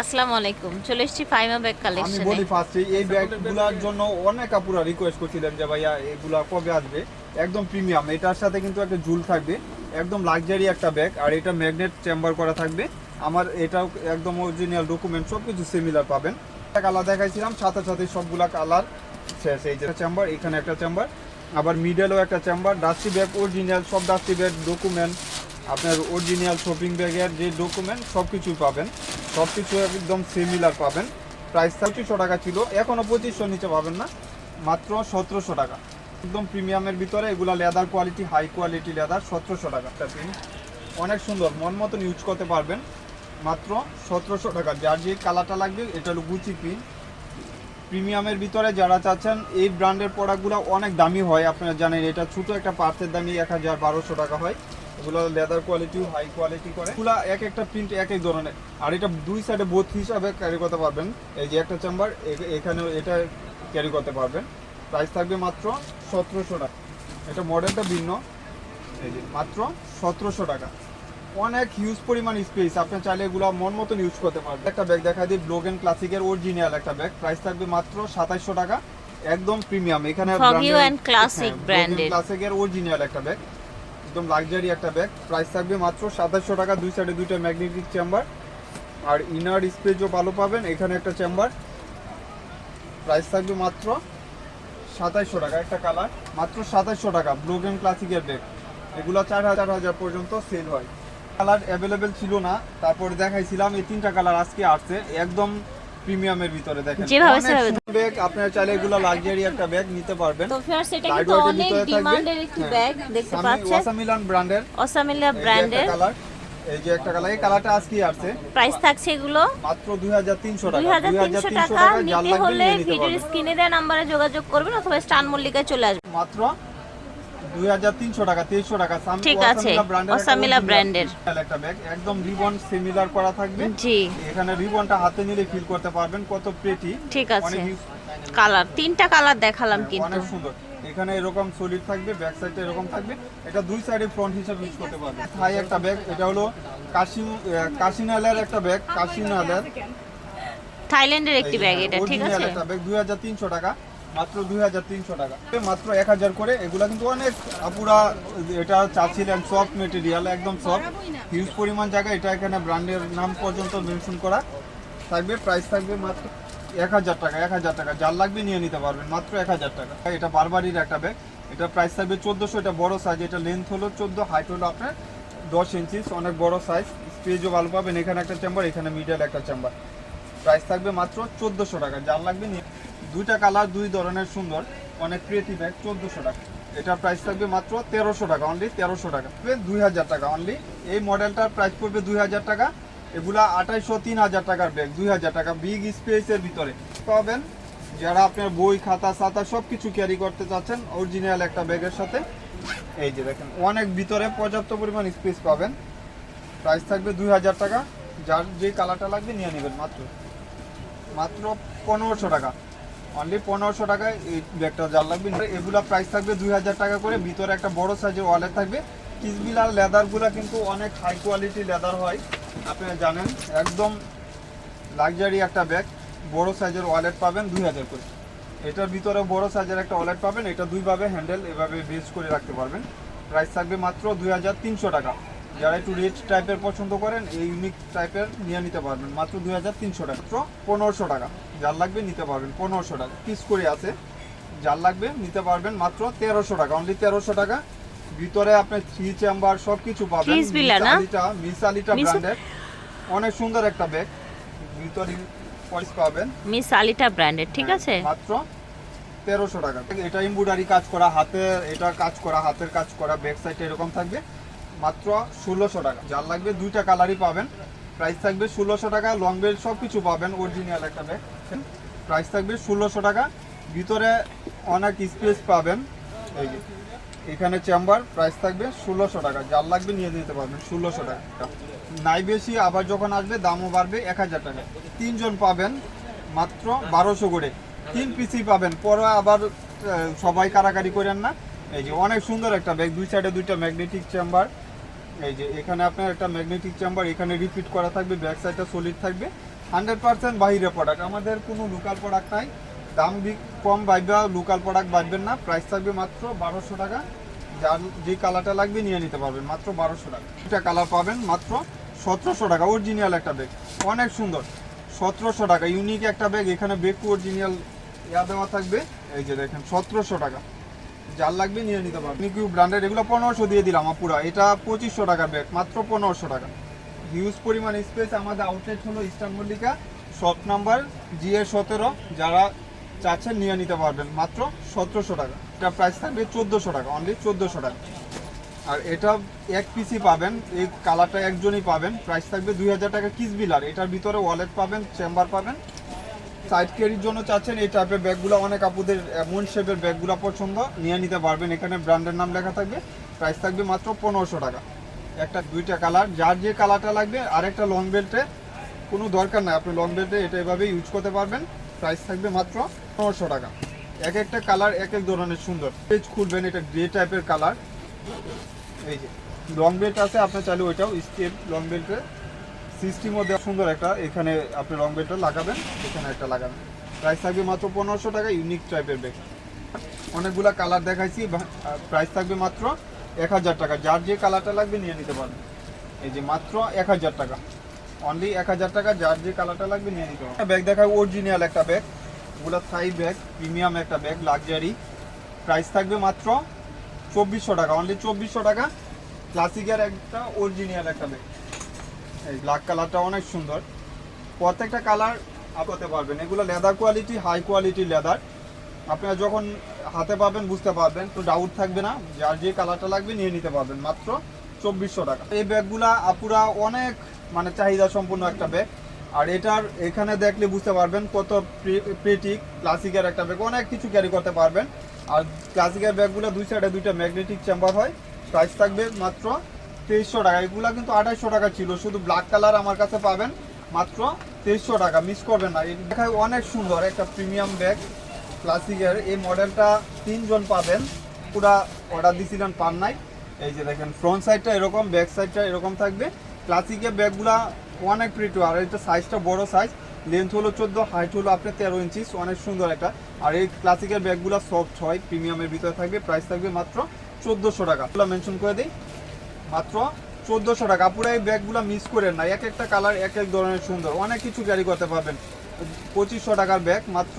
আসসালামু আলাইকুম। চলে এসেছি ফাইমা ব্যাগ আমি বলি ফার্স্টে এই ব্যাগগুলোর জন্য অনেক আপুরা রিকোয়েস্ট করছিলেন যে ভাইয়া এগুলা কবে আসবে? একদম প্রিমিয়াম এটার সাথে কিন্তু একটা ঝুল থাকবে। একদম লাক্সারি একটা ব্যাগ আর এটা ম্যাগনেট চেম্বার করা থাকবে। আমার এটাও একদম অরিজিনাল ডকুমেন্ট সব কিছু সিমিলার পাবেন। একটা কালার দেখাইছিলাম সাথে সাথে সবগুলা কালার শেষ। এই যে চেম্বার এখানে একটা চেম্বার আবার মিডলেও একটা চেম্বার ডাস্টি ব্যাগ অরিজিনাল সব ডাস্টি ব্যাগ ডকুমেন্ট আপনার অরিজিনাল শপিং ব্যাগের যে ডকুমেন্ট সব কিছুই পাবেন। সব কিছু একদম সিমিলার পাবেন। প্রাইস পঁচিশশো টাকা ছিল এখনও পঁচিশশো নিচে পাবেন না, মাত্র সতেরোশো টাকা। একদম প্রিমিয়ামের ভিতরে এগুলো leather quality high quality leather সতেরোশো টাকা। একটা পিন অনেক সুন্দর, মন মতন ইউজ করতে পারবেন। মাত্র সতেরোশো টাকা। যার যে কালারটা লাগবে, এটা হলো গুচি পিন প্রিমিয়ামের ভিতরে যারা চাচ্ছেন, এই ব্র্যান্ডের প্রোডাক্টগুলো অনেক দামি হয়। আপনারা জানেন, এটা ছোটো একটা পার্সের দামি এক হাজার বারোশো টাকা হয়। এগুলো লেদার কোয়ালিটিও হাই কোয়ালিটি করে। এগুলো এক একটা প্রিন্ট এক এক ধরনের। আর এটা দুই সাইডে বোথ হিসাবে ক্যারি করতে পারবেন। এই যে একটা চেম্বার এখানে এটা ক্যারি করতে পারবেন। প্রাইস থাকবে মাত্র সতেরোশো টাকা। এটা মডেলটা ভিন্ন। এই যে মাত্র সতেরোশো টাকা। অনেক হিউজ পরিমাণ স্পেস আপনি চাইলে এগুলো মন মতন ইউজ করতে পারবেন। একটা ব্যাগ দেখা দিই ব্লোগেন ক্লাসিকের অরিজিনাল একটা ব্যাগ প্রাইস থাকবে মাত্র সাতাইশশো টাকা। একদম প্রিমিয়াম এখানে and ক্লাসিকের অরিজিনাল একটা ব্যাগ একদম লাক্সারি একটা ব্যাগ প্রাইস থাকবে মাত্র সাতাশশো টাকা, দুই সাইডে দুইটা ম্যাগনেটিক চেম্বার আর ইনার স্পেসও ভালো পাবেন, এখানে একটা চেম্বার প্রাইস থাকবে মাত্র সাতাইশশো টাকা, একটা কালার মাত্র সাতাইশশো টাকা ব্লোগেন ক্লাসিকের ব্যাগ এগুলো চার হাজার হাজার পর্যন্ত সেল হয়। কালার অ্যাভেলেবেল ছিল না, তারপর দেখাইছিলাম, এই তিনটা কালার আজকে আসছে। একদম প্রিমিয়ামের ভিতরে দেখেন। যেভাবে সেভাবে ব্যাগ আপনারা চাইলে এগুলো লাক্সারি একটা ব্যাগ নিতে পারবেন। তো এটা Light কিন্তু অনেক ডিমান্ডের একটি। ব্যাগ দেখতে পাচ্ছেন। ওয়াসামিলান ব্র্যান্ডের একটা ব্র্যান্ডের এই যে একটা কালার এই কালারটা আজকে আসছে। প্রাইস থাকছে এগুলো। মাত্র 2300 টাকা। হাজার তিনশো 2300 টাকা নিতে হলে ভিডিওর স্ক্রিনে দেওয়া নাম্বারে যোগাযোগ করবেন অথবা স্টান মল্লিকায় চলে আসবেন। মাত্র 2300 টাকা 2300 টাকা। ঠিক আছে, ওয়াসামিলা ব্র্যান্ডের একটা ব্যাগ একদম রিবন সিমিলার করা থাকবে। জি। এখানে রিবনটা হাতে নিলে ফিল করতে পারবেন কত প্রেটি ঠিক আছে। কালার তিনটা কালার দেখালাম কিন্তু। অনেক সুন্দর। এখানে এরকম সলিড থাকবে ব্যাক সাইডে এরকম থাকবে। এটা দুই সাইডে ফ্রন্ট হিসাবে ইউজ করতে পারবে থাই একটা ব্যাগ এটা হলো কাশিম কাশিনালের একটা ব্যাগ কাশিনালের। থাইল্যান্ডের একটি ব্যাগ এটা ঠিক Original আছে। একটা ব্যাগ 2300 টাকা। মাত্র 2300 টাকা। মাত্র 1000 করে, এগুলা কিন্তু অনেক আপুরা, এটা চাচ্ছিলেন সফট মেটেরিয়াল একদম সফট হিউজ পরিমাণ জায়গা, এটা এখানে ব্র্যান্ডের নাম পর্যন্ত মেনশন করা। থাকবে প্রাইস থাকবে মাত্র এক হাজার টাকা, এক হাজার টাকা। যার লাগবে নিয়ে নিতে পারবেন, মাত্র এক হাজার টাকা। এটা বারবারির একটা ব্যাগ এটা প্রাইস থাকবে চোদ্দোশো, এটা বড় সাইজ এটা লেন্থ হলো চোদ্দ হাইট হলো আপনার দশ ইঞ্চিস অনেক বড় সাইজ স্পেজও ভালো পাবেন, এখানে একটা চেম্বার এখানে মিডল একটা চেম্বার প্রাইস থাকবে মাত্র চোদ্দোশো টাকা। যার লাগবে দুইটা কালার দুই ধরনের সুন্দর, অনেক ক্রিয়েটিভ ব্যাগ চোদ্দোশো টাকা। এটার প্রাইস থাকবে মাত্র তেরোশো টাকা অনলি তেরোশো টাকা। দুই হাজার টাকা অনলি এই মডেলটার প্রাইস পড়বে দুই হাজার টাকা। এগুলা আঠাইশো, তিন হাজার টাকার ব্যাগ দুই হাজার টাকা। বিগ স্পেসের ভিতরে। পাবেন যারা আপনার বই, খাতা সাতা সব কিছু ক্যারি করতে চাচ্ছেন অরিজিনাল একটা ব্যাগের সাথে। এই যে দেখেন, অনেক ভিতরে পর্যাপ্ত পরিমাণ স্পেস পাবেন। প্রাইস থাকবে দুই হাজার টাকা। যার যে কালারটা লাগবে নিয়ে নেবেন মাত্র। মাত্র পনেরোশো টাকা। অনলি পনেরোশো টাকায় এই ব্যাগটা যার লাগবে। এগুলা প্রাইস থাকবে দুই হাজার টাকা করে। ভিতরে একটা বড় সাইজের ওয়ালেট থাকবে। কিসবিল আর লেদারগুলো কিন্তু অনেক হাই কোয়ালিটি লেদার হয়। আপনারা জানেন, একদম লাক্সারি একটা ব্যাগ বড় সাইজের ওয়ালেট পাবেন দুই হাজার করে। এটার ভিতরে বড় সাইজের একটা ওয়ালেট পাবেন। এটা দুইভাবে হ্যান্ডেল এভাবে বেস করে রাখতে পারবেন। প্রাইস থাকবে মাত্র দুই হাজার তিনশো টাকা। যারা একটু রেড টাইপের পছন্দ করেন এই ইউনিক টাইপের নিয়ে নিতে পারবেন। মাত্র দুই হাজার তিনশো টাকা। মাত্র পনেরোশো টাকা। যার লাগবে নিতে পারবেন। পনেরোশো টাকা। পিস করে আছে। যার লাগবে নিতে পারবেন মাত্র তেরোশো টাকা। অনলি তেরোশো টাকা। ভিতরে আপনি থ্রি চেম্বার সব কিছু পাবেন Chris Villa মিস আলিটা মিস ব্র্যান্ডের অনেক সুন্দর একটা ব্যাগ ভিতরে পয়স পাবেন। মিস আলিটা ব্র্যান্ডের ঠিক আছে? মাত্র তেরোশো টাকা। এটা এমব্রয়ডারি কাজ করা হাতে এটা কাজ করা হাতের কাজ করা ব্যাক সাইডে এরকম থাকবে। মাত্র ষোলোশো টাকা। যার লাগবে দুইটা কালারই পাবেন। প্রাইস থাকবে ষোলোশো টাকা লং বেল্ট সব কিছু পাবেন অরিজিনাল একটা ব্যাগ প্রাইস থাকবে ষোলোশো টাকা। ভিতরে অনেক স্পেস পাবেন। এই যে, এখানে চেম্বার প্রাইস থাকবে ষোলোশো টাকা। যার লাগবে নিয়ে নিতে পারবেন ষোলোশো টাকা। নাই বেশি, আবার যখন আসবে দামও বাড়বে এক হাজার টাকা। তিনজন পাবেন মাত্র বারোশো করে। তিন পিসি পাবেন। পরে আবার সবাই কারাকারি করেন না। এই যে, অনেক সুন্দর একটা ব্যাগ দুই সাইডে দুইটা ম্যাগনেটিক চেম্বার এই যে এখানে আপনার একটা ম্যাগনেটিক চেম্বার এখানে রিপিট করা থাকবে ব্যাক সাইডটা সলিড থাকবে। হান্ড্রেড পার্সেন্ট বাহিরে প্রোডাক্ট আমাদের কোনো লোকাল প্রোডাক্ট নাই। দাম কম বাইবা লোকাল প্রোডাক্ট বাড়বেন না। প্রাইস থাকবে মাত্র বারোশো টাকা। যার যে কালারটা লাগবে নিয়ে নিতে পারবেন। মাত্র বারোশো টাকা। এটা কালার পাবেন মাত্র সতেরোশো টাকা। অরিজিনাল একটা ব্যাগ অনেক সুন্দর। সতেরোশো টাকা। ইউনিক একটা ব্যাগ এখানে বেকু অরিজিনাল ইয়া দেওয়া থাকবে। এই যে দেখেন, সতেরোশো টাকা। যার লাগবে, নিয়ে নিতে পারবেন নিকিউ ব্র্যান্ডের এগুলো পনেরোশো দিয়ে দিলাম আপুরা এটা পঁচিশশো টাকার ব্যাগ, মাত্র পনেরোশো টাকা। হিউজ পরিমাণ স্পেস আমাদের আউটলেট হলো Eastern Mallika shop number GA সতেরো। যারা চাচ্ছেন নিয়ে নিতে পারবেন, মাত্র সতেরোশো টাকা। এটা প্রাইস থাকবে চোদ্দোশো টাকা অনলি চোদ্দোশো টাকা। আর এটা এক পিসি পাবেন, এই কালারটা একজনই পাবেন। প্রাইস থাকবে দুই হাজার টাকা কিস বিলার এটার ভিতরে ওয়ালেট পাবেন চেম্বার পাবেন। সাইড ক্যারির জন্য চাচ্ছেন, এই টাইপের ব্যাগগুলো অনেক আপুদের এমন শেপের ব্যাগগুলো পছন্দ, নিয়ে নিতে পারবেন। এখানে ব্র্যান্ডের নাম লেখা থাকবে প্রাইস থাকবে মাত্র পনেরোশো টাকা। একটা, দুইটা কালার যার যে কালারটা লাগবে, আরেকটা লং বেল্টে কোনো দরকার নাই, আপনি লং বেল্টে এটা এভাবে ইউজ করতে পারবেন প্রাইস থাকবে মাত্র পনেরোশো টাকা। এক একটা কালার এক এক ধরনের সুন্দর। পেজ খুলবেন, এটা গ্রে টাইপের কালার এই যে লং বেল্ট আছে আপনার চাইলে ওইটাও স্টেপ লং বেল্টের সিস্টেম মধ্যে সুন্দর একটা, এখানে আপনি লং বেল্টটা লাগাবেন, এখানে একটা লাগাবেন। প্রাইস থাকবে মাত্র পনেরোশো টাকা ইউনিক টাইপের ব্যাগ অনেকগুলা কালার দেখাইছি প্রাইস থাকবে মাত্র এক হাজার টাকা। যার যে কালারটা লাগবে নিয়ে নিতে পারবেন। এই যে মাত্র এক হাজার টাকা। অনলি এক হাজার টাকা, যার যে কালারটা লাগবে নিয়ে নিতে পারবেন। ব্যাগ দেখায় অরিজিনাল একটা ব্যাগ ওগুলো থাই ব্যাগ প্রিমিয়াম একটা ব্যাগ লাক্সারি প্রাইস থাকবে মাত্র চব্বিশশো টাকা। অনলি চব্বিশশো টাকা। ক্লাসিকের একটা অরিজিনাল একটা ব্যাগ এই ব্ল্যাক কালারটা অনেক সুন্দর। প্রত্যেকটা কালার আপাতে পারবেন। এগুলো leather quality high quality leather আপনারা যখন হাতে পাবেন বুঝতে পারবেন, তো ডাউট থাকবে না। যার যে কালারটা লাগবে নিয়ে নিতে পারবেন। মাত্র চব্বিশশো টাকা। এই ব্যাগগুলা আপুরা অনেক মানে চাহিদা সম্পূর্ণ একটা ব্যাগ আর এটার এখানে দেখলে বুঝতে পারবেন কত পেটিক ক্লাসিকের একটা ব্যাগ অনেক কিছু ক্যারি করতে পারবেন। আর ক্লাসিকের ব্যাগগুলো দুই সাইডে দুইটা ম্যাগনেটিক চেম্বার হয়। প্রাইস থাকবে মাত্র তেইশশো টাকা। এগুলো কিন্তু আঠাইশশো টাকা ছিল, শুধু ব্ল্যাক কালার আমার কাছে পাবেন মাত্র তেইশশো টাকা। মিস করবেন না। এই দেখায় অনেক সুন্দর একটা প্রিমিয়াম ব্যাগ ক্লাসিকের এই মডেলটা তিনজন পাবেন। পুরা অর্ডার দিয়েছিলেন পান নাই এই যে দেখেন ফ্রন্ট সাইডটা এরকম ব্যাক সাইডটা এরকম থাকবে। ক্লাসিকের ব্যাগগুলা অনেক প্রিটু আর এটা সাইজটা বড় সাইজ লেন্থ হলো চোদ্দ হাইট হলো আপনার তেরো ইঞ্চি অনেক সুন্দর একটা। আর এই ক্লাসিকের ব্যাগগুলো সফট হয় প্রিমিয়ামের ভিতরে থাকবে। প্রাইস থাকবে মাত্র চোদ্দোশো টাকা। মেনশন করে দিই। মাত্র চোদ্দোশো টাকা। পুরো এই ব্যাগগুলো মিস করেন না। এক একটা কালার এক এক ধরনের সুন্দর। অনেক কিছু ক্যারি করতে পারবেন। পঁচিশশো টাকার ব্যাগ মাত্র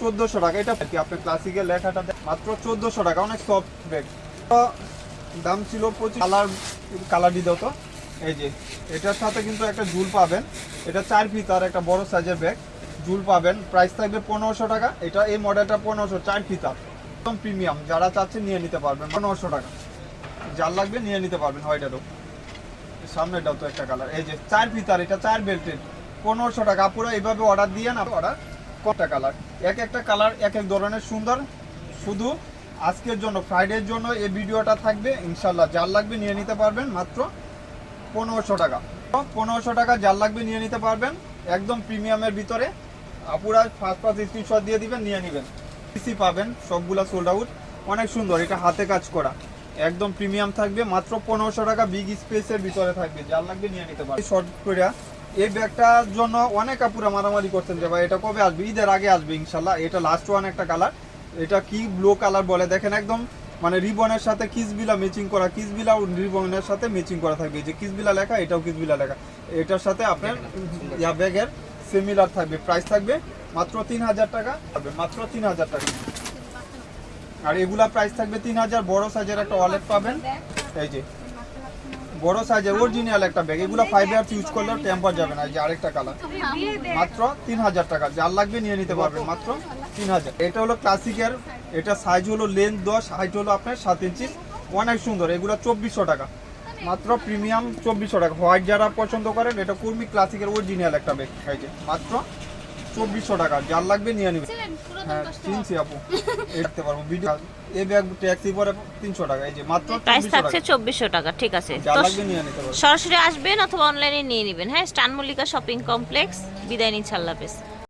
চোদ্দোশো টাকা। এটা কি আপনার ক্লাসিকের লেখাটা মাত্র চোদ্দোশো টাকা। অনেক সফট ব্যাগ দাম ছিল পঁচিশ কালার কালার দিয়ে দাও তো। এই যে, এটার সাথে কিন্তু একটা ঝুল পাবেন। এটা চার ফিতার একটা বড় সাইজের ব্যাগ ঝুল পাবেন। প্রাইস থাকবে পনেরোশো টাকা। এটা এই মডেলটা পনেরোশো, চার ফিতার একদম প্রিমিয়াম যারা চাচ্ছে নিয়ে নিতে পারবেন। পনেরোশো টাকা। যার লাগবে, নিয়ে নিতে পারবেন হোয়াইটেরও। সামনেটাও তো একটা কালার এই যে চার ফিতার এটা চার বেল্টের পনেরোশো টাকা, পুরো এইভাবে অর্ডার দিয়ে না অর্ডার কটা কালার এক একটা কালার এক এক ধরনের সুন্দর। শুধু আজকের জন্য ফ্রাইডের জন্য এই ভিডিওটা থাকবে। ইনশাল্লাহ যার লাগবে, নিয়ে নিতে পারবেন মাত্র পনেরোশো টাকা। পনেরোশো টাকা যার লাগবে, নিয়ে নিতে পারবেন একদম প্রিমিয়ামের ভিতরে। আপুরা ফার্স্ট ফার্স্ট স্ক্রিনশট দিয়ে দিবেন, নিয়ে নেবেন। পাবেন, সবগুলা সোল্ড আউট অনেক সুন্দর, এটা হাতে কাজ করা। একদম প্রিমিয়াম থাকবে, মাত্র পনেরোশো টাকা বিগ স্পেসের ভিতরে থাকবে, যার লাগবে নিয়ে নিতে পারবেন শর্ট করে, এই ব্যাগটার জন্য অনেক আপুরা মারামারি করছেন যে ভাই, এটা কবে আসবে? ঈদের আগে আসবে, ইনশাল্লাহ। এটা লাস্ট ওয়ান একটা কালার এটা কি ব্লু কালার বলে? দেখেন একদম মানে রিবনের সাথে কিসবিলা ম্যাচিং করা, কিসবিলা রিবনের সাথে ম্যাচিং করা থাকবে। যে কিসবিলা লেখা, এটাও কিসবিলা লেখা। এটার সাথে আপনার, ইয়া ব্যাগের সিমিলার থাকবে। প্রাইস থাকবে মাত্র তিন হাজার টাকা, মাত্র তিন হাজার টাকা। আর এগুলা প্রাইস থাকবে তিন হাজার, বড় সাইজের একটা ওয়ালেট পাবেন। এই যে, বড় সাইজের অরিজিনাল একটা ব্যাগ এগুলো ফাইভ ইয়ার্স ইউজ করলেও টেম্পার যাবে না। যে আরেকটা কালার মাত্র তিন হাজার টাকা। যার লাগবে নিয়ে নিতে পারবেন, মাত্র তিন হাজার। এটা হলো ক্লাসিকের এটা সাইজ হলো লেন্থ দশ হাইট হলো আপনার সাত ইঞ্চি অনেক সুন্দর। এগুলো চব্বিশশো টাকা। মাত্র প্রিমিয়াম চব্বিশশো টাকা। হোয়াইট যারা পছন্দ করেন, এটা কুর্মি ক্লাসিকের অরিজিনাল একটা ব্যাগ এই যে, মাত্র চব্বিশশো টাকা। যার লাগবে নিয়ে নেবে হ্যাঁ চিনছি আপু। এই পারব ভিডিও এই ব্যাগ ট্যাক্সি পরে তিনশো টাকা এই যে মাত্র প্রাইস চব্বিশশো থাকছে টাকা চব্বিশশো টাকা ঠিক আছে। যার তো লাগবে নিয়ে নিতে পারবে। সরাসরি আসবেন অথবা অনলাইনে নিয়ে নিবেন। হ্যাঁ স্টান মল্লিকা শপিং কমপ্লেক্স বিদায় নিচ্ছে আল্লাহ